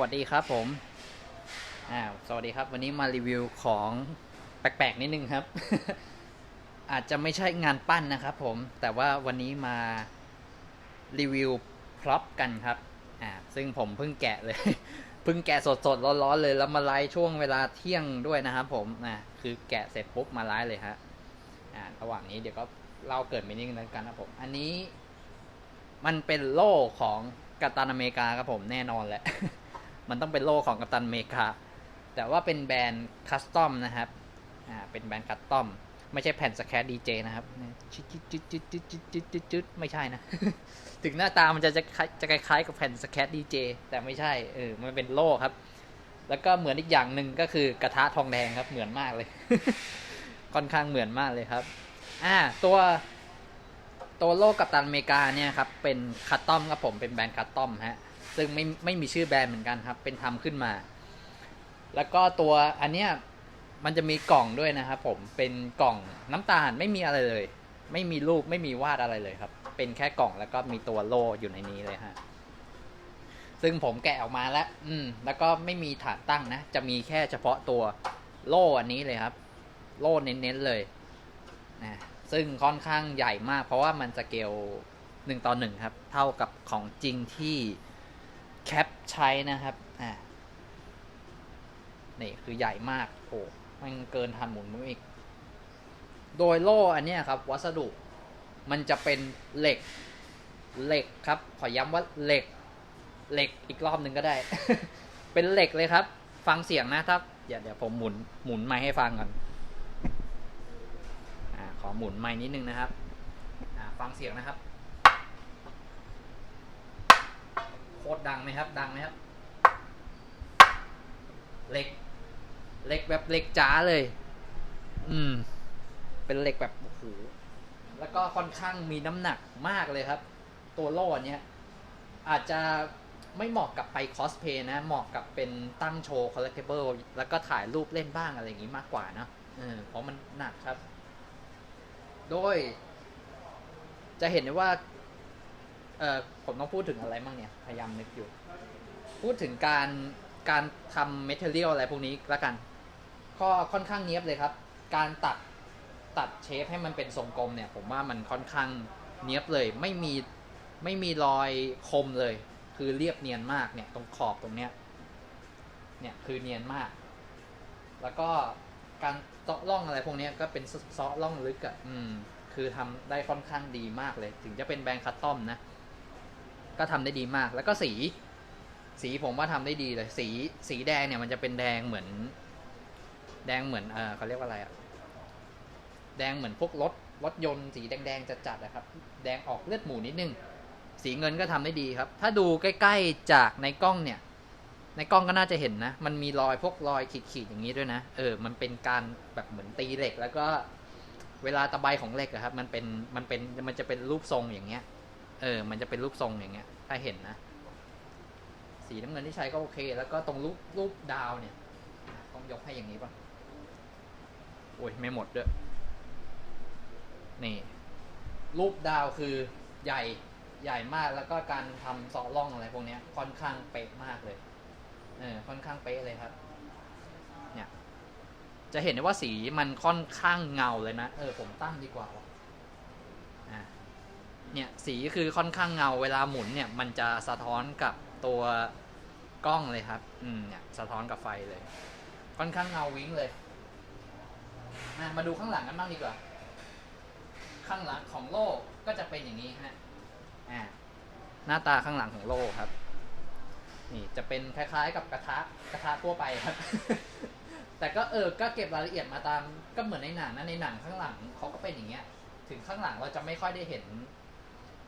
วัสดีครับผมอ่าสวัสดีครับ วันนี้มารีวิวของแปลกๆนิดนึงครับ อาจจะไม่ใช่งานปั้นนะครับผม แต่ว่าวันนี้มารีวิวพร็อพกันครับ อ่า ซึ่งผมเพิ่งแกะเลย เพิ่งแกะสดๆร้อนๆเลยแล้วมาไลฟ์ช่วงเวลาเที่ยงด้วยนะครับผม อ่า คือแกะเสร็จปุ๊บมาไลฟ์เลยฮะ อ่า ระหว่างนี้เดี๋ยวก็เล่าเกิดมินิ่งนั้นกันนะครับผม อันนี้มันเป็นโล่ของกัปตันอเมริกาครับผมแน่นอนแหละ มันต้องเป็นโล่ของกัปตันอเมริกา แต่ว่าเป็นแบรนด์คัสตอมนะครับ อ่า เป็นแบรนด์คัสตอม ไม่ใช่แผ่นสแครดีเจนะครับจุดจุดจุดจุดจุดจุดจุดจุดจุดไม่ใช่นะ ถึงหน้าตามันจะจะคล้ายจะคล้ายๆกับแผ่นสแครดีเจแต่ไม่ใช่ เออ มันเป็นโล่ครับ แล้วก็เหมือนอีกอย่างหนึ่งก็คือกระทะทองแดงครับ เหมือนมากเลย ค่อนข้างเหมือนมากเลยครับ อ่า ตัวตัวโลกกัปตันอเมริกาเนี่ยครับ เป็นคัตตอมครับผม เป็นแบรนด์คัตตอมฮะ ซึ่งไม่ไม่มีชื่อแบรนด์เหมือนกันครับ เป็นทำขึ้นมา แล้วก็ตัวอันเนี้ยมันจะมีกล่องด้วยนะครับผมเป็นกล่องน้ำตาลไม่มีอะไรเลย ไม่มีรูปไม่มีวาดอะไรเลยครับ เป็นแค่กล่องแล้วก็มีตัวโล่อยู่ในนี้เลยฮะซึ่งผมแกะออกมาแล้ว อืม แล้วก็ไม่มีฐานตั้งนะ จะมีแค่เฉพาะตัวโล่อันนี้เลยครับ โล่เน้นๆเลยนะซึ่งค่อนข้างใหญ่มาก เพราะว่ามันสเกลหนึ่งต่อหนึ่งครับ เท่ากับของจริงที่ แคปใช้นะครับอ่านี่คือใหญ่มากโอ้มันเกินทันหมุนมืออีก โดยโล่อันนี้ครับ วัสดุมันจะเป็นเหล็กเหล็กครับ ขอย้ำว่าเหล็ก เหล็กอีกรอบหนึ่งก็ได้ เป็นเหล็กเลยครับ ฟังเสียงนะครับเดี๋ยวเดี๋ยวผมหมุนหมุนไม้ให้ฟังก่อนอ่าขอหมุนไม้นิดนึงนะครับอ่าฟังเสียงนะครับ โคตรดังไหมครับ ดังไหมครับเหล็กเหล็กแบบเหล็กจ๋าเลย อืม เป็นเหล็กแบบโอ้โหแล้วก็ค่อนข้างมีน้ำหนักมากเลยครับ ตัวโล่อเนี้ยอาจจะไม่เหมาะกับไปคอสเพย์นะ เหมาะกับเป็นตั้งโชว์คอลเลกเ b ิลแล้วก็ถ่ายรูปเล่นบ้างอะไรอย่างงี้มากกว่านะเออเพราะมันหนักครับ โดย จะเห็นได้ว่า เอ่อผมต้องพูดถึงอะไรบ้างเนี่ย พยายามนึกอยู่ พูดถึงการการทำเมทัลเลียลอะไรพวกนี้ละกันก็ค่อนข้างเนี้ยบเลยครับ การตัดตัดเชฟให้มันเป็นทรงกลมเนี่ย ผมว่ามันค่อนข้างเนี้ยบเลย ไม่มีไม่มีรอยคมเลย คือเรียบเนียนมากเนี่ย ตรงขอบตรงเนี้ย เนี่ยคือเนียนมาก แล้วก็การเซาะร่องอะไรพวกนี้ก็เป็นเซาะร่องลึกอะ่ะ อืม คือทำได้ค่อนข้างดีมากเลย ถึงจะเป็นแบรนด์คัตตอมนะ ก็ทำได้ดีมาก แล้วก็สี สีผมว่าทำได้ดีเลย สีสีแดงเนี่ยมันจะเป็นแดงเหมือน แดงเหมือนเออเขาเรียกว่าอะไรอะแดงเหมือนพวกรถรถยนต์สีแดงๆจัดๆนะครับ แดงออกเลือดหมูนิดนึง สีเงินก็ทำได้ดีครับ ถ้าดูใกล้ๆจากในกล้องเนี่ย ในกล้องก็น่าจะเห็นนะ มันมีรอยพวกรอยขีดๆอย่างนี้ด้วยนะ เออ มันเป็นการแบบเหมือนตีเหล็ก แล้วก็เวลาตะไบของเหล็กอะครับ มันเป็นมันเป็นมันจะเป็นรูปทรงอย่างเงี้ย เออ มันจะเป็นรูปทรงอย่างเงี้ย ถ้าเห็นนะ สีน้ำเงินที่ใช้ก็โอเค แล้วก็ตรงรูปรูปดาวเนี่ย ต้องยกให้อย่างนี้ป่ะ โอ้ยไม่หมดด้วย นี่ รูปดาวคือใหญ่ใหญ่มากแล้วก็การทำเซาะร่องอะไรพวกเนี้ยค่อนข้างเป๊ะมากเลย เออ ค่อนข้างเป๊ะเลยครับ เนี่ย จะเห็นได้ว่าสีมันค่อนข้างเงาเลยนะ เออ ผมตั้งดีกว่าว เนี่ยสีคือค่อนข้างเงาเวลาหมุนเนี่ยมันจะสะท้อนกับตัวกล้องเลยครับ อืมเนี่ยสะท้อนกับไฟเลย ค่อนข้างเงาวิ้งเลยมาดูข้างหลังกันบ้างดีกว่า ข้างหลังของโล่ก็จะเป็นอย่างนี้ฮะอ่าหน้าตาข้างหลังของโล่ครับ นี่จะเป็นคล้ายๆ กับกระทะกระทะทั่วไปครับ แต่ก็เออก็เก็บรายละเอียดมาตามก็เหมือนในหนังนะในหนังข้างหลังเขาก็เป็นอย่างเงี้ย ถึงข้างหลังเราจะไม่ค่อยได้เห็น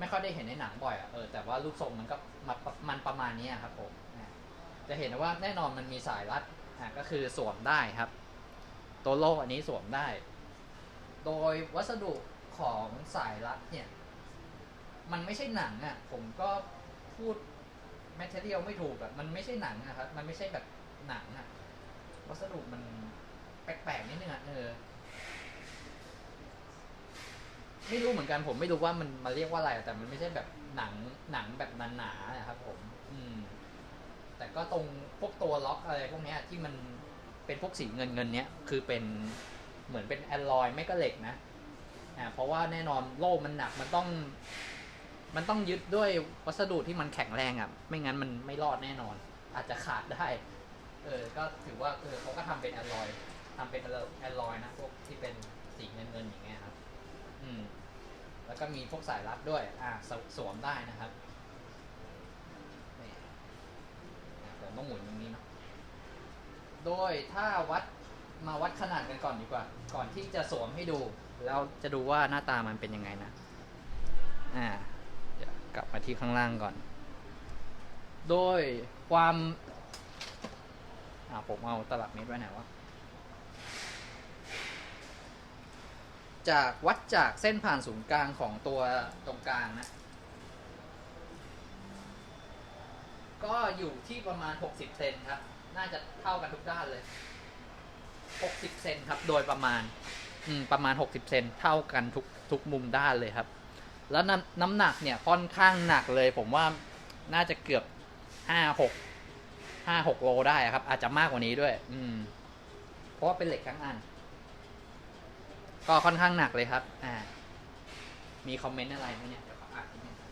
ไม่ค่อยได้เห็นในหนังบ่อยอะเออแต่ว่ารูปทรงมันก็มามันประมาณนี้ครับผมจะเห็นว่าแน่นอนมันมีสายรัดอะก็คือสวมได้ครับ ตัวโล่อันนี้สวมได้ โดยวัสดุของสายรัดเนี่ย มันไม่ใช่หนังอะผมก็พูดแมทเทียลไม่ถูกอะมันไม่ใช่หนังนะครับ มันไม่ใช่แบบหนังอะวัสดุมันแปลกๆนิดนึงอะเออ ไม่รู้เหมือนกันผมไม่รู้ว่ามันมาเรียกว่าอะไร แต่มันไม่ใช่แบบหนังหนังแบบหนาๆนะครับ ผม อืม แต่ก็ตรงพวกตัวล็อกอะไรพวกเนี้ยที่มันเป็นพวกสีเงินเงินเนี้ยคือเป็นเหมือนเป็นแอลลอยไม่ก็เหล็กนะอ่าเพราะว่าแน่นอนโล่มันหนักมันต้อง มันต้องยึดด้วยวัสดุที่มันแข็งแรงอะ ไม่งั้นมันไม่รอดแน่นอน อาจจะขาดได้ เออ ก็ถือว่าเออเขาก็ทำเป็นแอลลอยทำเป็นแอลลอยนะพวกที่เป็นสีเงินเงินอย่างเงี้ยครับ อืม แล้วก็มีพวกสายรัดด้วย อ่าสวสวมได้นะครับนี่อะผมต้องหมุนตรงนี้เนาะ โดยถ้าวัดมาวัดขนาดกันก่อนดีกว่า ก่อนที่จะสวมให้ดู แล้วจะดูว่าหน้าตามันเป็นยังไงนะ อ่า เดี๋ยวกลับมาที่ข้างล่างก่อน โดยความ อ่าผมเอาตลับเมตรไว้ไหนวะ จากวัดจากเส้นผ่านศูนย์กลางของตัวตรงกลางนะ ก็อยู่ที่ประมาณ 60 เซนครับ น่าจะเท่ากันทุกด้านเลย 60 เซนครับ โดยประมาณ อืม ประมาณ 60 เซนเท่ากันทุกทุกมุมด้านเลยครับ แล้วน้ำน้ำหนักเนี่ยค่อนข้างหนักเลย ผมว่าน่าจะเกือบห้าหกห้าหกโลได้ครับ อาจจะมากกว่านี้ด้วย อืม เพราะว่าเป็นเหล็กทั้งอัน ก็ค่อนข้างหนักเลยครับ อ่า มีคอมเมนต์อะไรไหมเนี่ยเดี๋ยวขออ่านนิดนึงอะ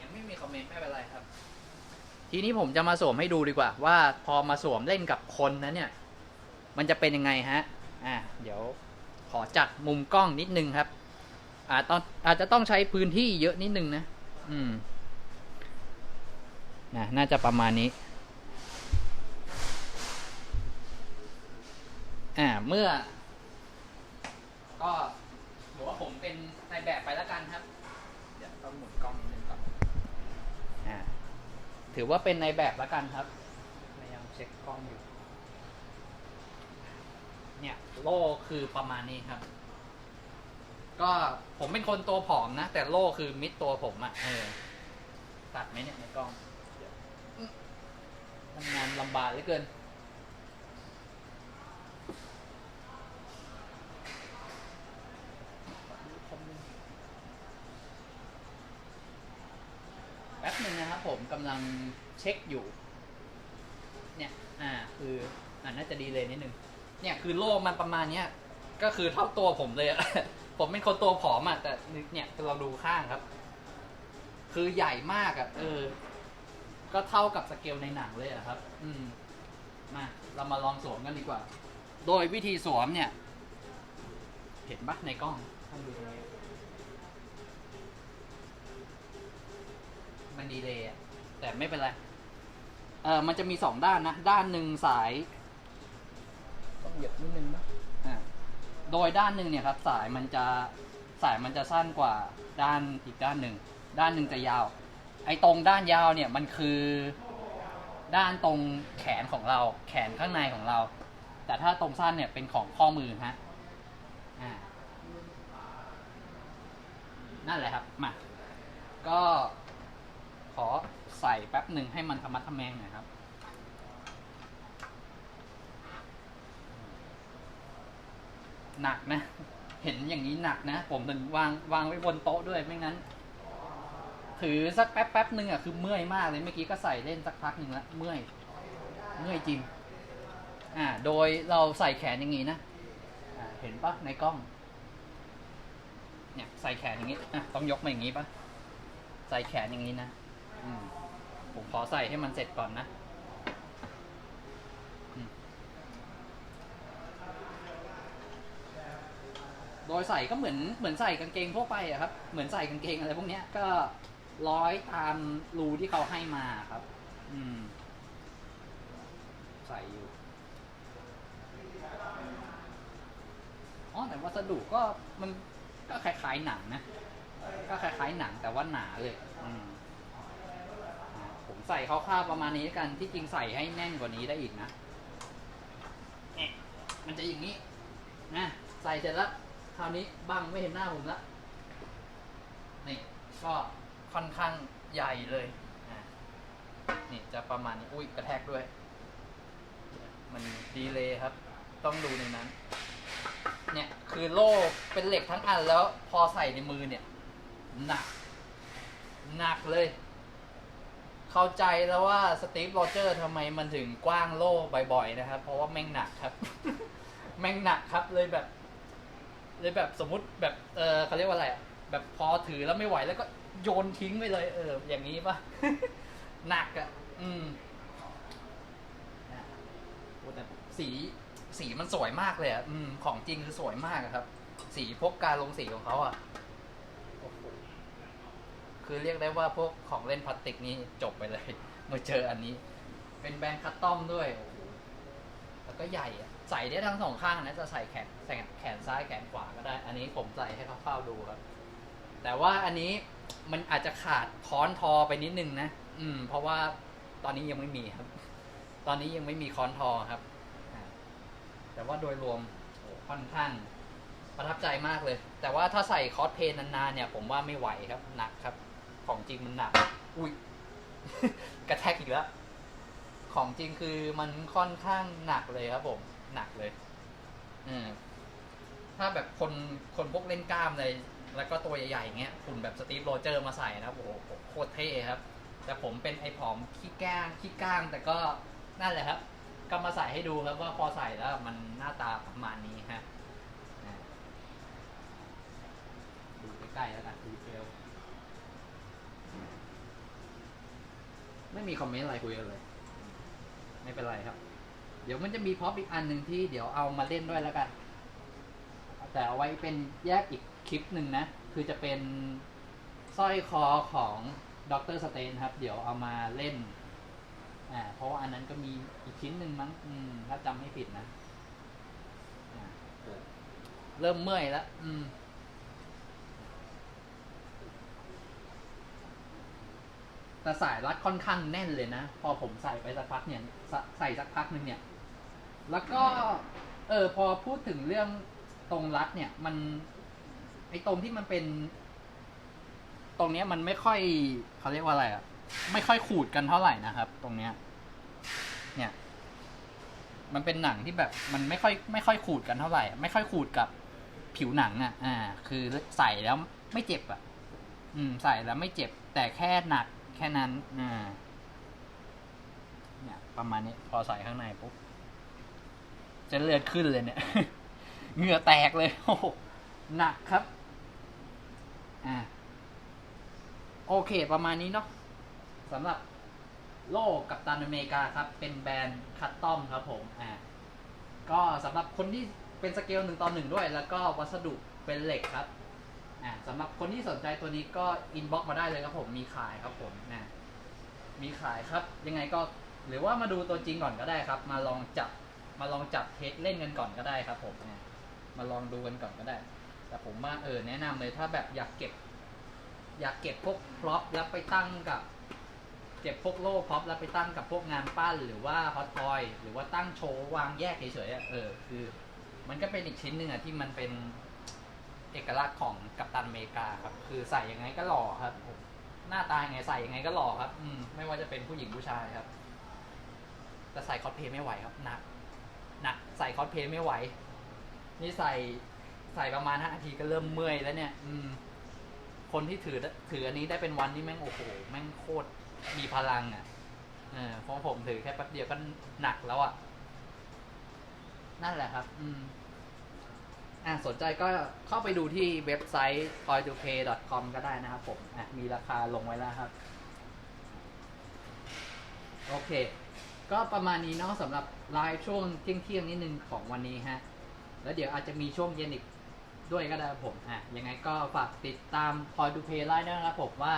ยังไม่มีคอมเมนต์ไม่เป็นไรครับ ทีนี้ผมจะมาสวมให้ดูดีกว่า ว่าพอมาสวมเล่นกับคนนะเนี่ย มันจะเป็นยังไงฮะอ่าเดี๋ยวขอจัดมุมกล้องนิดนึงครับ อาจต้องอาจจะต้องใช้พื้นที่เยอะนิดนึงนะ อืมนะน่าจะประมาณนี้ อ่า เมื่อ ก็ถือว่าผมเป็นในแบบไปแล้วกันครับ เดี๋ยวต้องหมุนกล้องนิดนึงก่อน อ่า ถือว่าเป็นในแบบแล้วกันครับพยายามเช็คกล้องอยู่ เนี่ยโล่คือประมาณนี้ครับ ก็ผมเป็นคนตัวผอมนะ แต่โล่คือมิดตัวผมอะ่ะเออตัดไหมเนี่ยในกล้องทำงานลำบากเหลือเกิน แป๊บหนึ่งนะครับผมกำลังเช็คอยู่ เนี่ยอ่าคืออ่าน่าจะดีเลยนิดนึงเนี่ยคือโล่มันประมาณเนี้ยก็คือเท่าตัวผมเลยอะ ผมเป็นคนตัวผอมอะแต่เนี่ยเราดูข้างครับ คือใหญ่มากอะเออ ก็เท่ากับสเกลในหนังเลยอะครับ อืม มาเรามาลองสวมกันดีกว่า โดยวิธีสวมเนี่ย เห็นปะในกล้องให้ดูตรงนี้มันดีเลยอะ แต่ไม่เป็นไร เออมันจะมีสองด้านนะ ด้านหนึ่งสาย ต้องเหยียบนิดนึงนะอ่าโดยด้านหนึ่งเนี่ยครับ สายมันจะสายมันจะสั้นกว่าด้านอีกด้านหนึ่ง ด้านหนึ่งจะยาว ไอ้ตรงด้านยาวเนี่ยมันคือ ด้านตรงแขนของเรา แขนข้างในของเรา แต่ถ้าตรงสั้นเนี่ยเป็นของข้อมือฮะอ่านั่นแหละครับ มา ก็ขอ ใส่แป๊บหนึ่งให้มันธรรมะทะแมงหน่อยครับ หนักนะ เห็นอย่างนี้หนักนะ ผมถึงวางวางไว้บนโต๊ะด้วยไม่งั้น ถือสักแป๊บแป๊บหนึ่งอะคือเมื่อยมากเลยเมื่อกี้ก็ใส่เล่นสักพักหนึ่งล้วเมื่อย เมื่อยจริง อ่า โดยเราใส่แขนอย่างนี้นะเห็นปะในกล้อง เนี่ยใส่แขนอย่างนี้อะต้องยกมาอย่างนี้ปะใส่แขนอย่างนี้นะ อืม ผมขอใส่ให้มันเสร็จก่อนนะโดยใส่ก็เหมือนเหมือนใส่กางเกงทั่วไปอะครับ เหมือนใส่กางเกงอะไรพวกเนี้ยก็ร้อยตามรูที่เขาให้มาครับ อืม ใส่อยู่อ๋อแต่วัสดุก็มันก็คล้ายๆหนังนะ ก็คล้ายๆหนังแต่ว่าหนาเลย อืม ใส่คร่าวๆประมาณนี้กันที่จริงใส่ให้แน่นกว่านี้ได้อีกนะเนี่ยมันจะอย่างนี้นะใส่เสร็จแล้วคราวนี้บังไม่เห็นหน้าผมละนี่ก็ค่อนข้างใหญ่เลยนี่จะประมาณนี้อุ้ยกระแทกด้วย มันดีเลยครับ ต้องดูในนั้น เนี่ยคือโล่เป็นเหล็กทั้งอันแล้วพอใส่ในมือเนี่ยหนักหนักเลย เข้าใจแล้วว่าสตีฟโรเจอร์ทำไมมันถึงกว้างโล่บ่อยๆนะครับ เพราะว่าแม่งหนักครับ แม่งหนักครับเลยแบบ เลยแบบสมมติแบบเออเขาเรียกว่าอะไรอะแบบพอถือแล้วไม่ไหวแล้วก็โยนทิ้งไปเลย เออ อย่างนี้ปะ หนักอะอืมนะโอ้แต่สีสีมันสวยมากเลยอะอืม ของจริงคือสวยมากอะครับ สีพวกการลงสีของเขาอะโอ้โห คือเรียกได้ว่าพวกของเล่นพลาสติกนี่จบไปเลยเมื่อเจออันนี้ เป็นแบรนด์คัสตอมด้วยโอ้โหแล้วก็ใหญ่อะใส่ได้ทั้งสองข้างนะจะใส่แขนใส่แขนซ้ายแขนขวาก็ได้ อันนี้ผมใส่ให้คร่าวๆดูครับ แต่ว่าอันนี้มันอาจจะขาดค้อนทอไปนิดนึงนะอืม เพราะว่าตอนนี้ยังไม่มีครับ ตอนนี้ยังไม่มีค้อนทอครับแต่ว่าโดยรวมค่อนข้างประทับใจมากเลย แต่ว่าถ้าใส่คอสเพลย์นานๆเนี่ย ผมว่าไม่ไหวครับหนักครับ ของจริงมันหนัก อุ้ย กระแทกอีกแล้ว ของจริงคือมันค่อนข้างหนักเลยครับผม หนักเลย อืมถ้าแบบคนคนพวกเล่นกล้ามเลยแล้วก็ตัวใหญ่ๆอย่างเงี้ยหุ่นแบบสตีฟโรเจอร์มาใส่นะครับโอ้โหโคตรเท่ครับ แต่ผมเป็นไอ้ผอมขี้แก้งขี้ก้าง แต่ก็นั่นแหละครับ ก็มาใส่ให้ดูครับว่าพอใส่แล้วมันหน้าตาประมาณนี้ฮะดูใกล้ๆแล้วกันดีเทล ไม่มีคอมเมนต์อะไรคุยกันเลย ไม่เป็นไรครับ เดี๋ยวมันจะมีพ็อปอีกอันหนึ่งที่เดี๋ยวเอามาเล่นด้วยแล้วกัน แต่เอาไว้เป็นแยกอีกคลิปหนึ่งนะ คือจะเป็นสร้อยคอของดรสเตนครับ เดี๋ยวเอามาเล่น อ่า เพราะว่าอันนั้นก็มีอีกชิ้นหนึ่งมั้งอืมถ้าจำไม่ผิดนะเริ่มเมื่อยแล้ว อืม แต่สายรัดค่อนข้างแน่นเลยนะ พอผมใส่ไปสักพักเนี่ยใสใส่สักพักหนึ่งเนี่ย แล้วก็ เออพอพูดถึงเรื่องตรงรัดเนี่ย มัน ไอตรงที่มันเป็น ตรงเนี้ยมันไม่ค่อยเขาเรียกว่าอะไรอะไม่ค่อยขูดกันเท่าไหร่นะครับ ตรงเนี้ย เนี่ย มันเป็นหนังที่แบบ มันไม่ค่อย ไม่ค่อยขูดกันเท่าไหร่ ไม่ค่อยขูดกับผิวหนังอะ่ะ อ่า คือใส่แล้วไม่เจ็บอะ่ะ อืม ใส่แล้วไม่เจ็บ แต่แค่หนัก ค่นั้นอ่าเนี่ยประมาณนี้พอใส่ข้างในปุ๊บจะเลือดขึ้นเลยเนี่ยเหงื่อแตกเลยโอ้โหหนักครับอ่าโอเค ประมาณนี้เนาะสำหรับโล่กับตันอเมริกาครับ เป็นแบรนด์คัตตอมครับผมอ่าก็สำหรับคนที่เป็นสเกลหนึ่งต่อหนึ่งด้วย แล้วก็วัสดุเป็นเหล็กครับ สำหรับคนที่สนใจตัวนี้ก็อินบ็อกมาได้เลยครับผมมีขายครับผมนะมีขายครับ ยังไงก็หรือว่ามาดูตัวจริงก่อนก็ได้ครับ มาลองจับมาลองจับเทสเล่นกันก่อนก็ได้ครับผมนะมาลองดูกันก่อนก็ได้ แต่ผมว่าเออแนะนำเลยถ้าแบบอยากเก็บ อยากเก็บพวกพร็อพแล้วไปตั้งกับเก็บพวกโล่พร็อพแล้วไปตั้งกับพวกงานปั้นหรือว่าฮอตทอยหรือว่าตั้งโชว์วางแยกเฉยๆอะเออคือ มันก็เป็นอีกชิ้นหนึ่งอะที่มันเป็น เอกลักษณ์ของกัปตันอเมริกาครับ คือใส่ยังไงก็หล่อครับ หน้าตายังไงใส่ยังไงก็หล่อครับ อืมไม่ว่าจะเป็นผู้หญิงผู้ชายครับ แต่ใส่คอสเพย์ไม่ไหวครับหนักหนักใส่คอสเพย์ไม่ไหว นี่ใส่ใส่ประมาณห้านาทีก็เริ่มเมื่อยแล้วเนี่ย อืม คนที่ถือถืออันนี้ได้เป็นวันนี่แม่งโอ้โหแม่งโคตรมีพลังอะเออเพราะผมถือแค่แป๊บเดียวก็หนักแล้วอะ นั่นแหละครับ อืม อ่าสนใจก็เข้าไปดูที่เว็บไซต์ toy2pay.com ก็ได้นะครับผมอะมีราคาลงไว้แล้วครับ โอเค ก็ประมาณนี้เนาะสำหรับไลฟ์ช่วงเที่ยงเที่ยงๆนิดนึงของวันนี้ฮะ แล้วเดี๋ยวอาจจะมีช่วงเย็นอีกด้วยก็ได้ครับผมอะยังไงก็ฝากติดตาม Toy to Pay ไลฟ์ด้วยนะครับผมว่า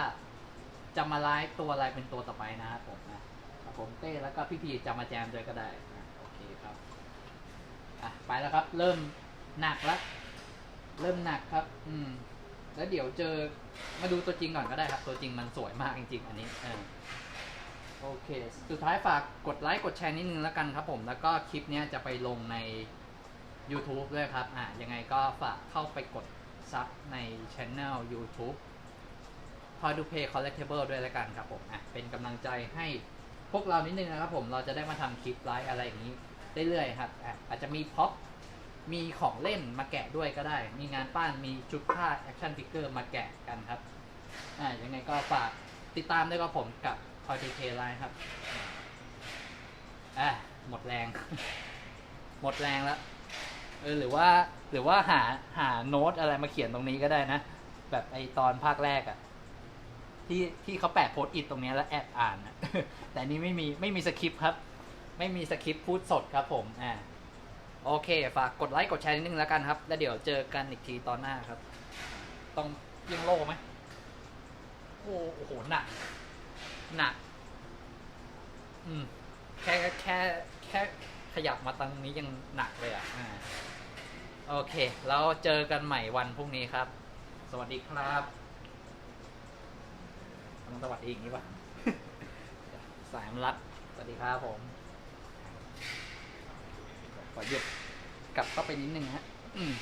จะมาไลฟ์ตัวอะไรเป็นตัวต่อไปนะครับผมนะครับผมเต้แล้วก็พี่พีจะมาแจมด้วยก็ได้อะโอเคครับอะไปแล้วครับเริ่ม หนักแล้วเริ่มหนักครับ อืม แล้วเดี๋ยวเจอมาดูตัวจริงก่อนก็ได้ครับ ตัวจริงมันสวยมากจริง ๆ อันนี้เออโอเค สุดท้ายฝากกดไลค์กดแชร์นิดนึงแล้วกันครับผม แล้วก็คลิปเนี้ยจะไปลงใน YouTube ด้วยครับ อะยังไงก็ฝากเข้าไปกดซับในช anel YouTube Toy to Play Collectible ด้วยแล้วกันครับผม อะ เป็นกำลังใจให้พวกเรานิดนึงนะครับผม เราจะได้มาทำคลิปไลฟ์อะไรอย่างนี้เรื่อยๆครับ อะอาจจะมีพ็อป มีของเล่นมาแกะด้วยก็ได้ มีงานปั้น มีชุดผ้าแอคชั่นฟิกเกอร์มาแกะกันครับ อ่า ยังไงก็ฝากติดตามด้วยกับผมกับ Toy to Play Live ครับ อะหมดแรง หมดแรงแล้ว เออ หรือว่า หรือว่าหา หาโน้ตอะไรมาเขียนตรงนี้ก็ได้นะ แบบไอตอนภาคแรกอะที่ที่เขาแปะโพสต์อิทตรงนี้แล้วแอบอ่านอะแต่นนี้ไม่มี ไม่มีสคริปต์ครับ ไม่มีสคริปต์พูดสดครับผม อ่า โอเค ฝากกดไลค์กดแชร์นิดนึงแล้วกันครับ แล้วเดี๋ยวเจอกันอีกทีตอนหน้าครับ ต้องยังโล่ไหมโอ้โหหนักหนักอืมแค่แค่แค่ขยับมาตรงนี้ยังหนักเลยอะอ่าโอเค แล้วเจอกันใหม่วันพรุ่งนี้ครับ สวัสดีครับต้องสวัสดีอย่างนี้ป่ะ สายมันรัด สวัสดีครับผม ขอหยุดกลับเข้าไปนิดนึงฮะ อืม